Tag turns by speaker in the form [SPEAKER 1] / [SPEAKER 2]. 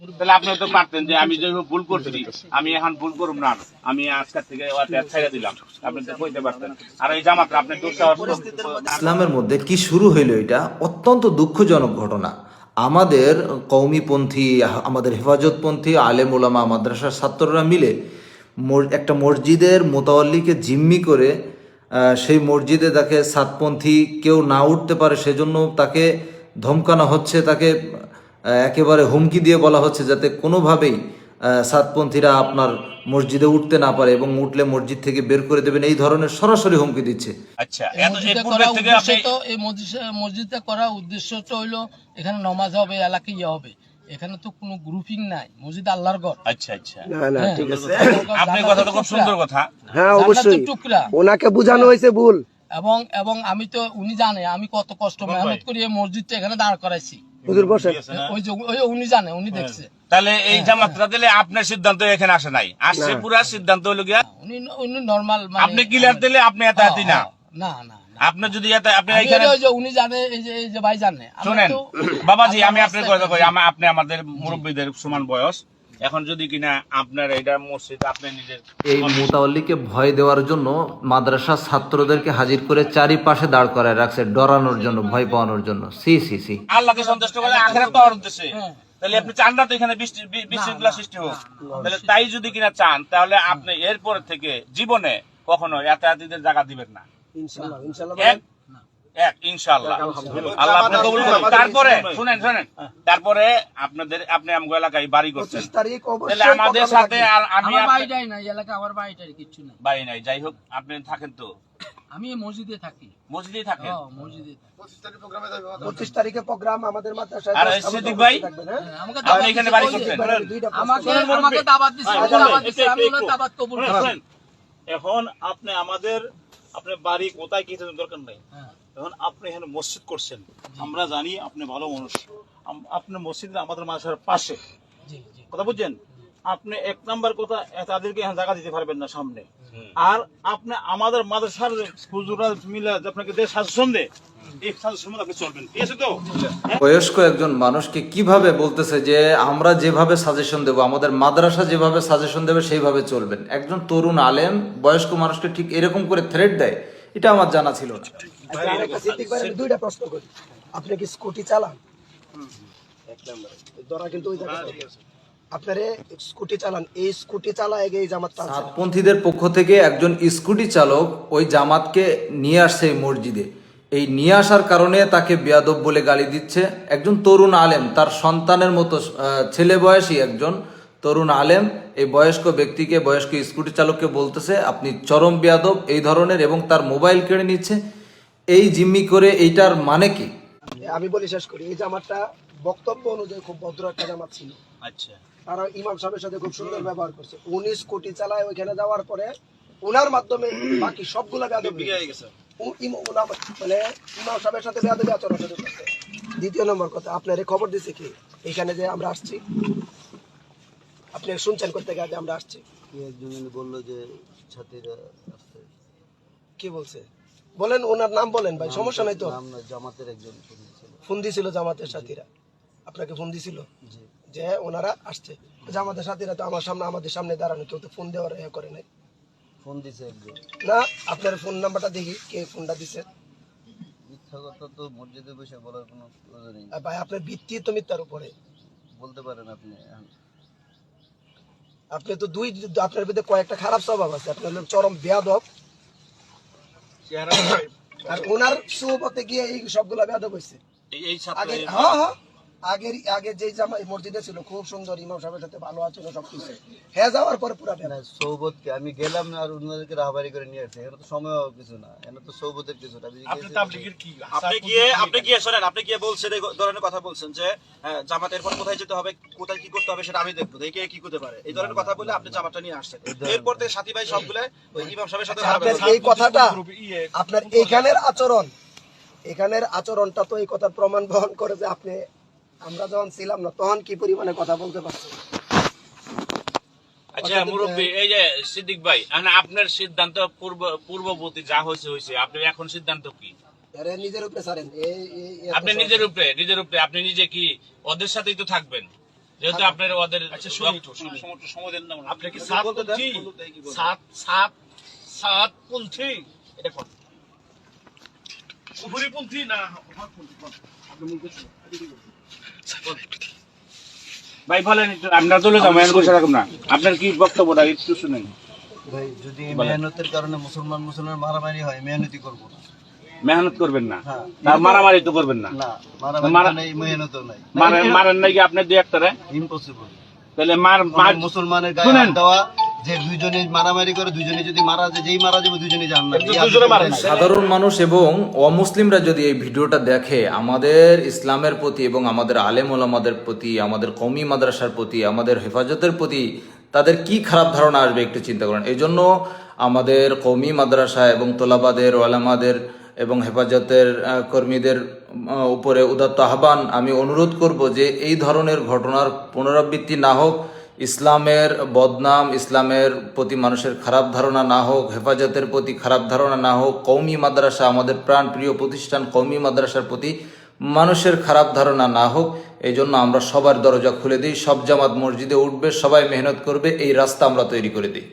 [SPEAKER 1] তাহলে আপনি তো পারতেন যে আমি ভুল করছি, আমি এখন ভুল করুম না। আমি আজকের থেকে ছেড়ে দিলাম। আপনি তো কইতে পারতেন। আর এই আপনি
[SPEAKER 2] ইসলামের মধ্যে কি শুরু হইল এটা? অত্যন্ত দুঃখজনক ঘটনা। আমাদের কৌমিপন্থী আমাদের হেফাজতপন্থী, আলেম ওলামা মাদ্রাসার ছাত্ররা মিলে একটা মসজিদের মোতাল্লিকে জিম্মি করে সেই মসজিদে তাকে সাতপন্থী কেউ না উঠতে পারে, সেজন্য তাকে ধমকানো হচ্ছে, তাকে একেবারে হুমকি দিয়ে বলা হচ্ছে যাতে কোনোভাবেই সাতপন্থীরা আপনার মসজিদে উঠতে না পারে এবং উঠলে মসজিদ থেকে বের করে দেবেন। এই ধরনের সরাসরি হুমকি দিচ্ছে।
[SPEAKER 1] আচ্ছা
[SPEAKER 3] এই মসজিদে করার উদ্দেশ্য তো এই মসজিদে- মসজিদে করার উদ্দেশ্য তো হইল এখানে নমাজ হবে এলাকায় ইয়ে হবে। এখানে তো কোনো গ্রুপিং নাই। মসজিদ আল্লাহর ঘর।
[SPEAKER 1] আচ্ছা আচ্ছা।
[SPEAKER 4] না না
[SPEAKER 3] হ্যাঁ।
[SPEAKER 4] ঠিক আছে।
[SPEAKER 1] আপনি কথাটা খুব সুন্দর কথা।
[SPEAKER 4] হ্যাঁ অবশ্যই। ওনাকে বোঝানো হয়েছে ভুল।
[SPEAKER 3] এবং এবং আমি তো উনি জানে আমি কত কষ্ট মেহনত করে এই মসজিদটা এখানে দাঁড় করাইছি।
[SPEAKER 4] হুজুর বসেন।
[SPEAKER 3] ওই যে ওই উনি জানে উনি দেখছে।
[SPEAKER 1] তাহলে এই জামাতটা দিলে আপনার সিদ্ধান্ত এখানে আসে নাই। আসছে পুরা সিদ্ধান্ত হলো গিয়া
[SPEAKER 3] উনি উনি নর্মাল
[SPEAKER 1] আপনি ক্লিয়ার দিলে আপনি এত হাতি না।
[SPEAKER 3] না না আপনার
[SPEAKER 1] আপনি যদি আপনি এখানে
[SPEAKER 3] উনি জানে এই যে এই যে ভাই জানে।
[SPEAKER 1] শুনেন। বাবাজি আমি আপনার কথা কই। আমা- আপনি আমাদের মুরব্বীদের সমান বয়স। এখন যদি কিনা আপনার এটা মসজিদ আপনি নিজের
[SPEAKER 2] এই মোতাল্লিকে ভয় দেওয়ার জন্য মাদ্রাসার ছাত্রদেরকে হাজির করে চারিপাশে দাঁড় করায় রাখছে ডরানোর জন্য ভয় পাওয়ানোর জন্য। সি সি সি।
[SPEAKER 1] আল্লাহকে সন্তুষ্ট করে আখেরাত পাওয়ার উদ্দেশ্যে।
[SPEAKER 3] হ্যাঁ।
[SPEAKER 1] তাহলে আপনি চান না তো এখানে বৃষ্টি বিশৃঙ্খলা সৃষ্টি হোক। তাহলে তাই যদি কিনা চান তাহলে আপনি এরপর থেকে জীবনে কখনো এতায়াতিদের জায়গা দিবেন না।
[SPEAKER 4] ইনশাআল্লাহ ইনশাআল্লাহ
[SPEAKER 1] এক ইনশাআল্লাহ। আল্লাহ আপনি কবুল করুন তারপরে শুনেন শুনেন। তারপরে আপনাদের আপনি আমগো এলাকায় বাড়ি করছেন।
[SPEAKER 4] তারিখ
[SPEAKER 1] তাহলে আমাদের সাথে আর আমি
[SPEAKER 3] বাড়িটাই নাই এলাকা আমার কিচ্ছু নাই।
[SPEAKER 1] বাড়ি নাই। যাই হোক আপনি থাকেন তো?
[SPEAKER 3] আমি মসজিদে থাকি।
[SPEAKER 1] মসজিদেই থাকেন?
[SPEAKER 3] হ্যাঁ, মসজিদে থাকি।
[SPEAKER 4] পঁচিশ তারিখে প্রোগ্রাম আমাদের মাদ্রাসায়
[SPEAKER 1] আর সিদ্দিক ভাই?
[SPEAKER 4] থাকবেন,
[SPEAKER 3] আমাকে
[SPEAKER 1] আপনি এখানে বাড়ি করছেন?
[SPEAKER 4] এবারে দুইটা প্রশ্ন।
[SPEAKER 3] আমাকে আমাকে দাবাত দিছে। উনি
[SPEAKER 1] বলেন,
[SPEAKER 3] দাওয়াত দিছে, আমি দাওয়াত কবুল করছি।
[SPEAKER 5] এখন আপনি আমাদের আপনার বাড়ি কোথায় কি দরকার নাই?
[SPEAKER 3] হ্যাঁ,
[SPEAKER 5] এখন আপনি এখানে মসজিদ করছেন আমরা জানি আপনি ভালো মানুষ। আপনার মসজিদ আমাদের মাসার পাশে।
[SPEAKER 3] জি জি।
[SPEAKER 5] কথা বুঝছেন? আপনি এক নাম্বার কথা তাদেরকে এখানে জায়গা দিতে পারবেন না সামনে। আর আপনি আমাদের মাদ্রাসার হুজুরা মিলে আপনাকে যে শাসন দেয় তো?
[SPEAKER 2] বয়স্ক একজন মানুষকে কীভাবে বলতেছে যে আমরা যেভাবে সাজেশন দেব আমাদের মাদ্রাসা যেভাবে সাজেশন দেবে সেইভাবে চলবেন একজন তরুণ আলেম বয়স্ক মানুষকে ঠিক এরকম করে থ্রেড দেয় এটা আমার জানা ছিল না।
[SPEAKER 4] আচ্ছা, দুইটা প্রশ্ন করি। আপনি কি স্কুটি চালান? ধরা কিন্তু ওই আপনারে স্কুটি চালান এই স্কুটি চালায় গিয়ে জামাত
[SPEAKER 2] সাতপন্থীদের পক্ষ থেকে একজন স্কুটি চালক ওই জামাতকে নিয়ে আসছে মসজিদে। এই নিয়ে আসার কারণে তাকে বেয়াদব বলে গালি দিচ্ছে। একজন তরুণ আলেম তার সন্তানের মতো আহ, ছেলে বয়সী একজন তরুণ আলেম এই বয়স্ক ব্যক্তিকে বয়স্ক স্কুটি চালককে বলতেছে আপনি চরম বেয়াদব এই ধরনের এবং তার মোবাইল কেড়ে নিচ্ছে। এই জিম্মি করে এইটার মানে কি?
[SPEAKER 4] আমি বলি শেষ করি এই জামাতটা বক্তব্য অনুযায়ী খুব ভদ্র একটা জামাত ছিল।
[SPEAKER 5] আচ্ছা।
[SPEAKER 4] তারা ইমাম সাহেবের সাথে খুব সুন্দর ব্যবহার করছে। উনিশ কোটি চালায় ওইখানে যাওয়ার পরে ওনার মাধ্যমে বাকি সবগুলা বেয়াদব হয়ে গেছে। মানে ইমাম সাহেবের সাথে বেয়াদবি আচরণ দ্বিতীয় নম্বর কথা আপনার খবর দিছে কি? এখানে যে আমরা আসছি। আপনি শুনছেন করতে যে আমরা আসছি।
[SPEAKER 6] একজন বলল যে ছাত্রীরা
[SPEAKER 4] কি বলছে? বলেন ওনার নাম বলেন ভাই সমস্যা নাই তো।
[SPEAKER 6] জামাতের একজন
[SPEAKER 4] ফোন দিছিল জামাতের সাথীরা। আপনাকে ফোন দিছিল যে ওনারা আসছে। জামাতের সাথীরা তো আমার সামনে আমাদের সামনে দাঁড়ানো কেউ তো ফোন দেওয়ার এ করে নাই।
[SPEAKER 6] ফোন দিছে একজন।
[SPEAKER 4] না আপনার ফোন নাম্বারটা দেখি কে ফোনটা দিছে।
[SPEAKER 6] মিথ্যা কথা তো মসজিদে বসে বলার কোনো প্রয়োজন নেই।
[SPEAKER 4] ভাই আপনার ভিত্তি তো মিথ্যার উপরে।
[SPEAKER 6] বলতে পারেন আপনি
[SPEAKER 4] আপনি তো দুই আপনার ভিতরে কয়েকটা খারাপ স্বভাব আছে। আপনার নাম চরম বেয়াদব। আর ওনার সুপথে গিয়ে এই সবগুলা বেয়াদব হয়েছে আগে হ্যাঁ হ্যাঁ। আগের আগে যে জামা মসজিদে ছিল খুব সুন্দর ইমাম সাহেবের সাথে ভালো আছে সবকিছু। হ্যাঁ যাওয়ার পরে পুরা
[SPEAKER 6] না
[SPEAKER 4] বেয়াদব
[SPEAKER 6] সৌবতকে আমি গেলাম না আর ওনাদেরকে রাহাবারি করে নিয়ে আসছি এখানে তো সময় কিছু না এখানে তো সৌবতের কিছু না।
[SPEAKER 5] আপনি তাবলিগের কি আপনি গিয়ে আপনি গিয়ে শোনেন আপনি গিয়ে বলছেন এই ধরনের কথা বলছেন যে হ্যাঁ, জামাত এরপর কোথায় যেতে হবে কোথায় কি করতে হবে সেটা আমি দেখব দেখে কি করতে পারে। এই ধরনের কথা বলে আপনি জামাটা নিয়ে আসছেন। এরপর থেকে সাথী ভাই সবগুলো ওই ইমাম সাহেবের সাথে
[SPEAKER 4] আপনার এই কথাটা আপনার এইখানের আচরণ এখানের আচরণটা তো এই কথার প্রমাণ বহন করে যে আপনি আমরা যখন ছিলাম না তখন কি পরিমাণে কথা বলতে পারছেন
[SPEAKER 1] আচ্ছা মুরব্বী এই যে সিদ্দিক ভাই আপনার সিদ্ধান্ত পূর্ব পূর্ববর্তী যা হয়েছে হয়েছে। আপনি এখন সিদ্ধান্ত কি?
[SPEAKER 4] নিজের উপরে ছাড়েন।
[SPEAKER 1] আপনি নিজের উপরে নিজের উপরে আপনি নিজে কি ওদের সাথেই তো থাকবেন? যেহেতু আপনার ওদের
[SPEAKER 7] আচ্ছা আপনি কি সাতপন্থী সাত সাত সাতপন্থী এটা কোন? উপরিপন্থী না
[SPEAKER 1] ভাই বলেন চলে যাব এর বসে রাখুন না। আপনার কি বক্তব্যটা একটু শুনেন।
[SPEAKER 6] ভাই যদি মেহনতের কারণে মুসলমান মুসলমান মারামারি হয় মেহনতি করব না।
[SPEAKER 1] মেহনত করবেন না?
[SPEAKER 6] হ্যাঁ।
[SPEAKER 1] আর মারামারি তো করবেন না।
[SPEAKER 6] না
[SPEAKER 1] মারেন মারেন নাকি আপনি দুই একটারে
[SPEAKER 6] ইম্পসিবল
[SPEAKER 1] তাহলে মার মার
[SPEAKER 6] মুসলমানের গায়ে দেওয়া যে দুইজনে মারামারি করে দুইজনে যদি মারা যায় যেই মারা যাবে দুইজনে
[SPEAKER 2] সাধারণ মানুষ এবং অমুসলিমরা যদি এই ভিডিওটা দেখে আমাদের ইসলামের প্রতি এবং আমাদের আলেম ওলামাদের প্রতি আমাদের কমি মাদ্রাসার প্রতি আমাদের হেফাজতের প্রতি তাদের কি খারাপ ধারণা আসবে একটু চিন্তা করেন। এই জন্য আমাদের কমি মাদ্রাসা এবং তোলাবাদের ওলামাদের এবং হেফাজতের আহ, কর্মীদের উপরে উদাত্ত আহ্বান আমি অনুরোধ করব যে এই ধরনের ঘটনার পুনরাবৃত্তি না হোক ইসলামের বদনাম, ইসলামের প্রতি মানুষের খারাপ ধারণা না হোক, হেফাজতের প্রতি খারাপ ধারণা না হোক কৌমি মাদ্রাসা, আমাদের প্রাণ প্রিয় প্রতিষ্ঠান কৌমি মাদ্রাসার প্রতি মানুষের খারাপ ধারণা না হোক এই জন্য আমরা সবার দরজা খুলে দিই, সব জামাত মসজিদে উঠবে, সবাই মেহনত করবে, এই রাস্তা আমরা তৈরি করে দিই।